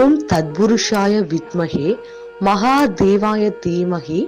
ஓம் தத்புருஷாய வித்மகே மகாதேவாய தீமகி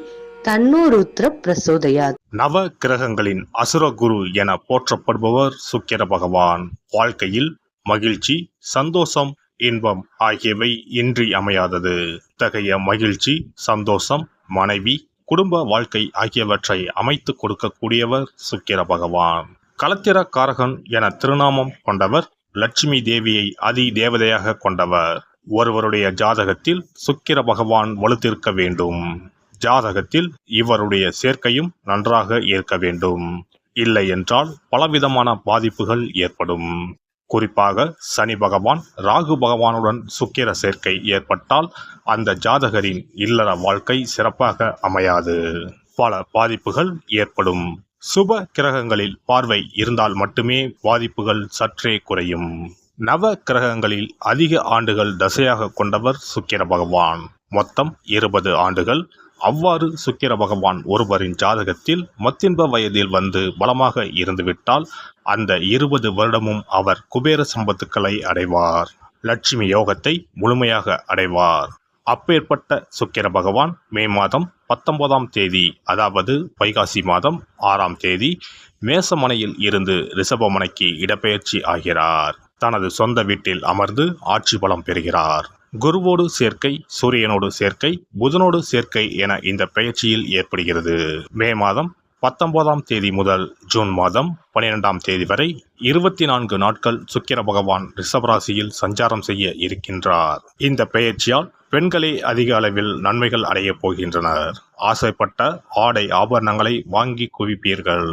தன்னோருத்ர பிரசோதயாத். நவ கிரகங்களின் அசுர குரு என போற்றப்படுபவர் சுக்கிர பகவான். வாழ்க்கையில் மகிழ்ச்சி சந்தோஷம் இன்பம் ஆகியவை இன்றி அமையாதது. இத்தகைய மகிழ்ச்சி சந்தோஷம் மனைவி குடும்ப வாழ்க்கை ஆகியவற்றை அமைத்து கொடுக்கக்கூடியவர் சுக்கிர பகவான். கலத்திர காரகன் என திருநாமம் கொண்டவர் லட்சுமி தேவியை அதி தேவதையாக கொண்டவர். ஒருவருடைய ஜாதகத்தில் சுக்கிர பகவான் வலுத்திருக்க வேண்டும். ஜாதகத்தில் இவருடைய சேர்க்கையும் நன்றாக இருக்க வேண்டும். இல்லை என்றால் பலவிதமான பாதிப்புகள் ஏற்படும். குறிப்பாக சனி பகவான் ராகு பகவானுடன் சுக்கிர சேர்க்கை ஏற்பட்டால் அந்த ஜாதகரின் இல்லற வாழ்க்கை சிறப்பாக அமையாது. பல பாதிப்புகள் ஏற்படும். சுப கிரகங்களில் பார்வை இருந்தால் மட்டுமே பாதிப்புகள் சற்றே குறையும். நவ கிரகங்களில் அதிக ஆண்டுகள் தசையாக கொண்டவர் சுக்கிர பகவான். மொத்தம் இருபது ஆண்டுகள். அவ்வாறு சுக்கிர பகவான் ஒருவரின் ஜாதகத்தில் மத்தின்ப வயதில் வந்து பலமாக இருந்துவிட்டால் அந்த இருபது வருடமும் அவர் குபேர சம்பத்துக்களை அடைவார். லட்சுமி யோகத்தை முழுமையாக அடைவார். அப்பேற்பட்ட சுக்கிர பகவான் மே மாதம் பத்தொன்பதாம் தேதி அதாவது வைகாசி மாதம் ஆறாம் தேதி மேசமனையில் இருந்து ரிஷபமனைக்கு இடப்பெயர்ச்சி ஆகிறார். தனது சொந்த வீட்டில் அமர்ந்து ஆட்சி பலம் பெறுகிறார். குருவோடு சேர்க்கை சூரியனோடு சேர்க்கை புதனோடு சேர்க்கை என இந்த பெயர்ச்சியில் ஏற்படுகிறது. மே மாதம் பத்தொன்பதாம் தேதி முதல் ஜூன் மாதம் பனிரெண்டாம் தேதி வரை இருபத்தி நான்கு நாட்கள் சுக்கிர பகவான் ரிஷபராசியில் சஞ்சாரம் செய்ய இருக்கின்றார். இந்த பெயர்ச்சியால் பெண்களே அதிக அளவில் நன்மைகள் அடையப் போகின்றனர். ஆசைப்பட்ட ஆடை ஆபரணங்களை வாங்கி குவிப்பீர்கள்.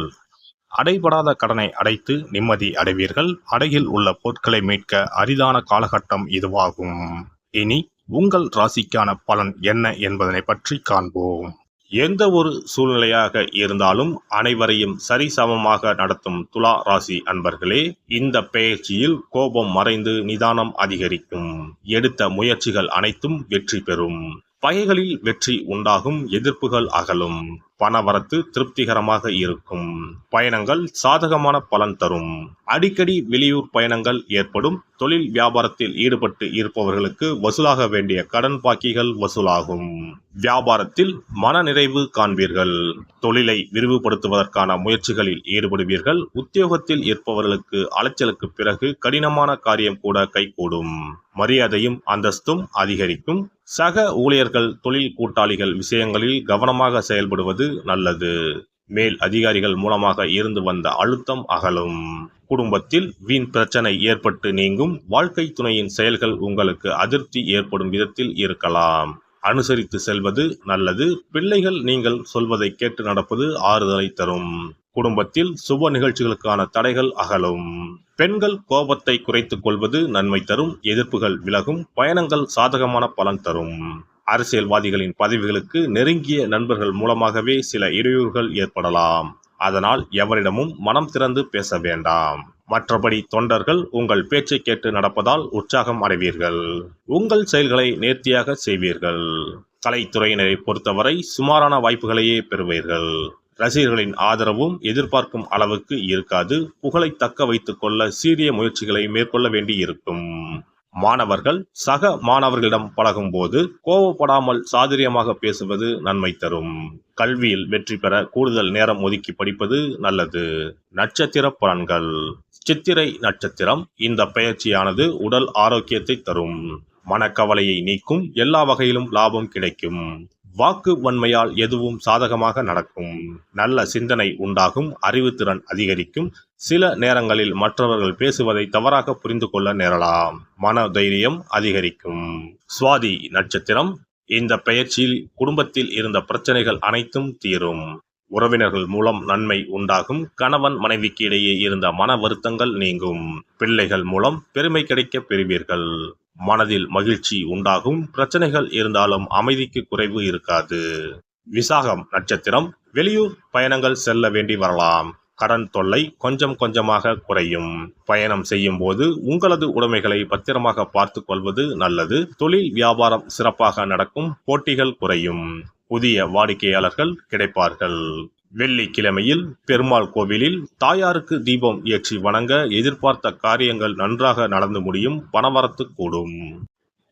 அடைபடாத கடனை அடைத்து நிம்மதி அடைவீர்கள். அடையில் உள்ள பொருட்களை மீட்க அரிதான காலகட்டம் இதுவாகும். இனி உங்கள் ராசிக்கான பலன் என்ன என்பதனை பற்றி காண்போம். எந்த ஒரு சூழ்நிலையாக இருந்தாலும் அனைவரையும் சரிசமமாக நடத்தும் துலா ராசி அன்பர்களே இந்த பெயர்ச்சியில் கோபம் மறைந்து நிதானம் அதிகரிக்கும். எடுத்த முயற்சிகள் அனைத்தும் வெற்றி பெறும். பகைகளில் வெற்றி உண்டாகும் எதிர்ப்புகள் அகலும். பணவரத்து திருப்திகரமாக இருக்கும். பயணங்கள் சாதகமான பலன் தரும். அடிக்கடி வெளியூர் பயணங்கள் ஏற்படும். தொழில் வியாபாரத்தில் ஈடுபட்டு இருப்பவர்களுக்கு வசூலாக வேண்டிய கடன் பாக்கிகள் வசூலாகும். வியாபாரத்தில் மனநிறைவு காண்பீர்கள். தொழிலை விரிவுபடுத்துவதற்கான முயற்சிகளில் ஈடுபடுவீர்கள். உத்தியோகத்தில் இருப்பவர்களுக்கு அலைச்சலுக்கு பிறகு கடினமான காரியம் கூட கைகூடும். மரியாதையும் அந்தஸ்தும் அதிகரிக்கும். சக ஊழியர்கள் தொழில் கூட்டாளிகள் விஷயங்களில் கவனமாக செயல்படுவது நல்லது. மேல் அதிகாரிகள் மூலமாக இருந்து வந்த அழுத்தம் அகலும். குடும்பத்தில் வீண் பிரச்சனை ஏற்பட்டு நீங்கும். வாழ்க்கை துணையின் செயல்கள் உங்களுக்கு அதிருப்தி ஏற்படும் விதத்தில் இருக்கலாம். அனுசரித்து செல்வது நல்லது. பிள்ளைகள் நீங்கள் சொல்வதை கேட்டு நடப்பது ஆறுதலை தரும். குடும்பத்தில் சுப நிகழ்ச்சிகளுக்கான தடைகள் அகலும். பெண்கள் கோபத்தை குறைத்துக் கொள்வது நன்மை தரும். எதிர்ப்புகள் விலகும். பயணங்கள் சாதகமான பலன் தரும். அரசியல்வாதிகளின் பதவிகளுக்கு நெருங்கிய நண்பர்கள் மூலமாகவே சில இடையூறுகள் ஏற்படலாம். அதனால் எவரிடமும் மனம் திறந்து பேச வேண்டாம். மற்றபடி தொண்டர்கள் உங்கள் பேச்சை கேட்டு நடப்பதால் உற்சாகம் அடைவீர்கள். உங்கள் செயல்களை நேர்த்தியாக செய்வீர்கள். கலைத்துறையினரை பொறுத்தவரை சுமாரான வாய்ப்புகளையே பெறுவீர்கள். ரசிகர்களின் ஆதரவும் எதிர்பார்க்கும் அளவுக்கு இருக்காது. புகழை தக்க வைத்துக் கொள்ள சீரிய முயற்சிகளை மேற்கொள்ள வேண்டி இருக்கும் மாணவர்கள் சக மாணவர்களிடம் பழகும்போது கோவப்படாமல் சாதுரியமாக பேசுவது நன்மை தரும். கல்வியில் வெற்றி பெற கூடுதல் நேரம் ஒதுக்கி படிப்பது நல்லது. நட்சத்திர பலன்கள். சித்திரை நட்சத்திரம் இந்த பயிற்சியானது உடல் ஆரோக்கியத்தை தரும். மனக்கவலையை நீக்கும் எல்லா வகையிலும் லாபம் கிடைக்கும். வாக்கு வன்மையால் எதுவும் சாதகமாக நடக்கும். நல்ல சிந்தனை உண்டாகும் அறிவுத்திறன் அதிகரிக்கும். சில நேரங்களில் மற்றவர்கள் பேசுவதை தவறாக புரிந்து கொள்ள நேரலாம். மன தைரியம் அதிகரிக்கும். சுவாதி நட்சத்திரம் இந்த பெயர்ச்சியில் குடும்பத்தில் இருந்த பிரச்சனைகள் அனைத்தும் தீரும். உறவினர்கள் மூலம் நன்மை உண்டாகும். கணவன் மனைவிக்கு இடையே இருந்த மன வருத்தங்கள் நீங்கும். பிள்ளைகள் மூலம் பெருமை கிடைக்க பெறுவீர்கள். மனதில் மகிழ்ச்சி உண்டாகும். பிரச்சனைகள் இருந்தாலும் அமைதிக்கு குறைவு இருக்காது. விசாகம் நட்சத்திரம் வெளியூர் பயணங்கள் செல்ல வேண்டி வரலாம். கடன் தொல்லை கொஞ்சம் கொஞ்சமாக குறையும். பயணம் செய்யும் போது உங்களது உடைமைகளை பத்திரமாக பார்த்து கொள்வது நல்லது. தொழில் வியாபாரம் சிறப்பாக நடக்கும். போட்டிகள் குறையும். புதிய வாடிக்கையாளர்கள் கிடைப்பார்கள். வெள்ளிக்கிழமையில் பெருமாள் கோவிலில் தாயாருக்கு தீபம் ஏற்றி வணங்க எதிர்பார்த்த காரியங்கள் நன்றாக நடந்து முடியும் பணவரத்து கூடும்.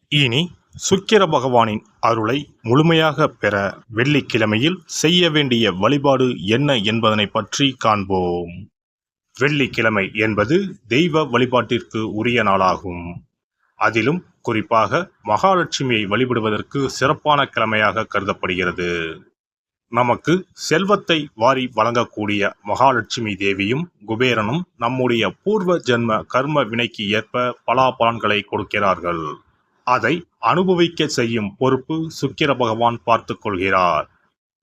இனி சுக்கிர பகவானின் அருளை முழுமையாக பெற வெள்ளிக்கிழமையில் செய்ய வேண்டிய வழிபாடு என்ன என்பதனை பற்றி காண்போம். வெள்ளிக்கிழமை என்பது தெய்வ வழிபாட்டிற்கு உரிய நாளாகும். அதிலும் குறிப்பாக மகாலட்சுமியை வழிபடுவதற்கு சிறப்பான கிழமையாக கருதப்படுகிறது. நமக்கு செல்வத்தை வாரி வழங்கக்கூடிய மகாலட்சுமி தேவியும் குபேரனும் நம்முடைய பூர்வ ஜென்ம கர்ம வினைக்கு ஏற்ப பலாபலன்களை கொடுக்கிறார்கள். அதை அனுபவிக்க செய்யும் பொறுப்பு சுக்கிர பகவான் பார்த்து கொள்கிறார்.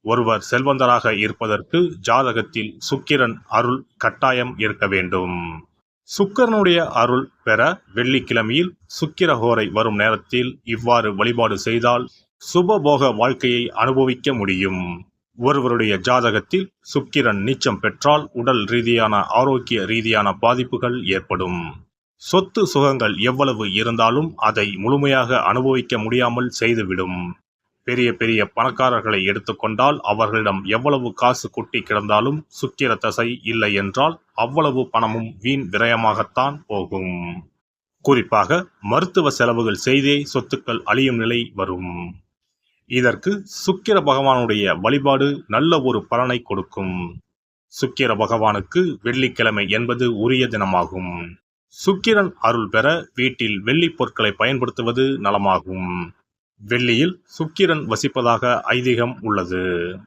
ஒருவர் செல்வந்தராக இருப்பதற்கு ஜாதகத்தில் சுக்கிரன் அருள் கட்டாயம் இருக்க வேண்டும். சுக்கிரனுடைய அருள் பெற வெள்ளிக்கிழமையில் சுக்கிரஹோரை வரும் நேரத்தில் இவ்வாறு வழிபாடு செய்தால் சுபபோக வாழ்க்கையை அனுபவிக்க முடியும். ஒருவருடைய ஜாதகத்தில் சுக்கிரன் நீச்சம் பெற்றால் உடல் ரீதியான ஆரோக்கிய ரீதியான பாதிப்புகள் ஏற்படும். சொத்து சுகங்கள் எவ்வளவு இருந்தாலும் அதை முழுமையாக அனுபவிக்க முடியாமல் செய்துவிடும். பெரிய பெரிய பணக்காரர்களை எடுத்துக்கொண்டால் அவர்களிடம் எவ்வளவு காசு கொட்டி கிடந்தாலும் சுக்கிர தசை இல்லை என்றால் அவ்வளவு பணமும் வீண் விரயமாகத்தான் போகும். குறிப்பாக மருத்துவ செலவுகள் செய்தே சொத்துக்கள் அழியும் நிலை வரும். இதற்கு சுக்கிர பகவானுடைய வழிபாடு நல்ல ஒரு பலனை கொடுக்கும். சுக்கிர பகவானுக்கு வெள்ளிக்கிழமை என்பது உரிய தினமாகும். சுக்கிரன் அருள் பெற வீட்டில் வெள்ளி பொருட்களை பயன்படுத்துவது நலமாகும். வெள்ளியில் சுக்கிரன் வசிப்பதாக ஐதீகம் உள்ளது.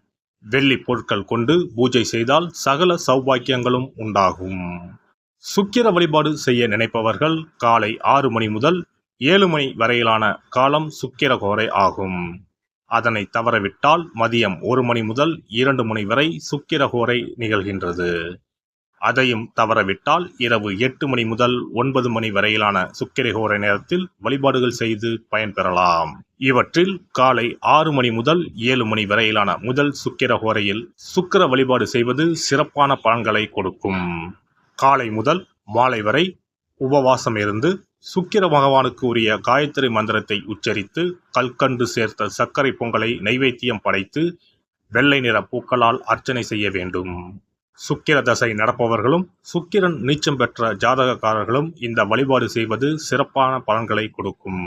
வெள்ளி பொருட்கள் கொண்டு பூஜை செய்தால் சகல சௌபாக்கியங்களும் உண்டாகும். சுக்கிர வழிபாடு செய்ய நினைப்பவர்கள் காலை ஆறு மணி முதல் ஏழு மணி வரையிலான காலம் சுக்கிரகோரை ஆகும். அதனை தவறவிட்டால் மதியம் ஒரு மணி முதல் இரண்டு மணி வரை சுக்கிரகோரை நிகழ்கின்றது. அதையும் தவறவிட்டால் இரவு எட்டு மணி முதல் ஒன்பது மணி வரையிலான சுக்கிரகோரை நேரத்தில் வழிபாடுகள் செய்து பயன்பெறலாம் இவற்றில் காலை ஆறு மணி முதல் ஏழு மணி வரையிலான முதல் சுக்கிரகோரையில் சுக்கிர வழிபாடு செய்வது சிறப்பான பலன்களை கொடுக்கும். காலை முதல் மாலை வரை உபவாசம் இருந்து சுக்கிர பகவானுக்கு உரிய காயத்ரி மந்திரத்தை உச்சரித்து கல்கண்டு சேர்த்த சர்க்கரை பொங்கலை நைவேத்தியம் படைத்து வெள்ளை நிற பூக்களால் அர்ச்சனை செய்ய வேண்டும். சுக்கிர தசை நடப்பவர்களும் சுக்கிரன் நீச்சம் பெற்ற ஜாதகக்காரர்களும் இந்த வழிபாடு செய்வது சிறப்பான பலன்களை கொடுக்கும்.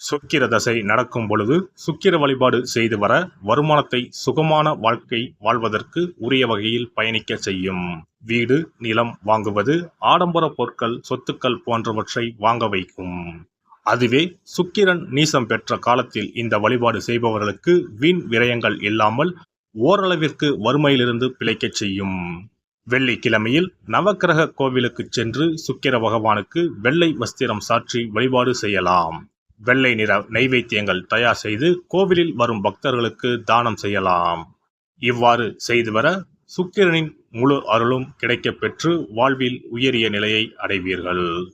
சுக்கிர தசை நடக்கும் பொழுது சுக்கிர வழிபாடு செய்து வர வருமானத்தை சுகமான வாழ்க்கை வாழ்வதற்கு உரிய வகையில் பயணிக்க செய்யும். வீடு நிலம் வாங்குவது ஆடம்பர பொருட்கள் சொத்துக்கள் போன்றவற்றை வாங்க வைக்கும். அதுவே சுக்கிரன் நீசம் பெற்ற காலத்தில் இந்த வழிபாடு செய்பவர்களுக்கு வீண் விரயங்கள் இல்லாமல் ஓரளவிற்கு வறுமையிலிருந்து பிழைக்கச் செய்யும். வெள்ளிக்கிழமையில் நவக்கிரக கோவிலுக்கு சென்று சுக்கிர பகவானுக்கு வெள்ளை வஸ்திரம் சாற்றி வழிபாடு செய்யலாம். வெள்ளை நிற நைவேத்தியங்கள் தயார் செய்து கோவிலில் வரும் பக்தர்களுக்கு தானம் செய்யலாம். இவ்வாறு செய்து வர சுக்கிரனின் முழு அருளும் கிடைக்கப் பெற்று வாழ்வில் உயரிய நிலையை அடைவீர்கள்.